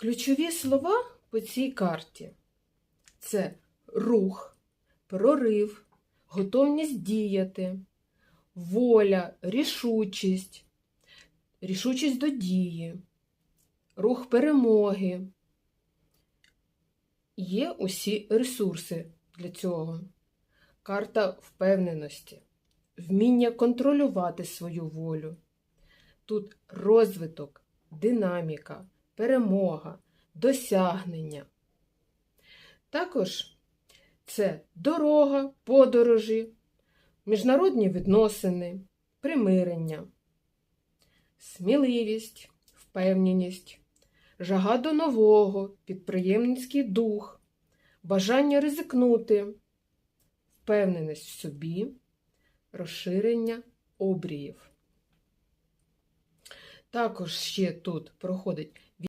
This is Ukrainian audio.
Ключові слова по цій карті це рух, прорив, готовність діяти, воля, рішучість, рішучість до дії, рух перемоги. Є усі ресурси для цього. Карта впевненості, вміння контролювати свою волю. Тут розвиток, динаміка, перемога, досягнення. Також це дорога, подорожі, міжнародні відносини, примирення, сміливість, впевненість, жага до нового, підприємницький дух, бажання ризикнути, впевненість в собі, розширення обріїв. Також ще тут проходить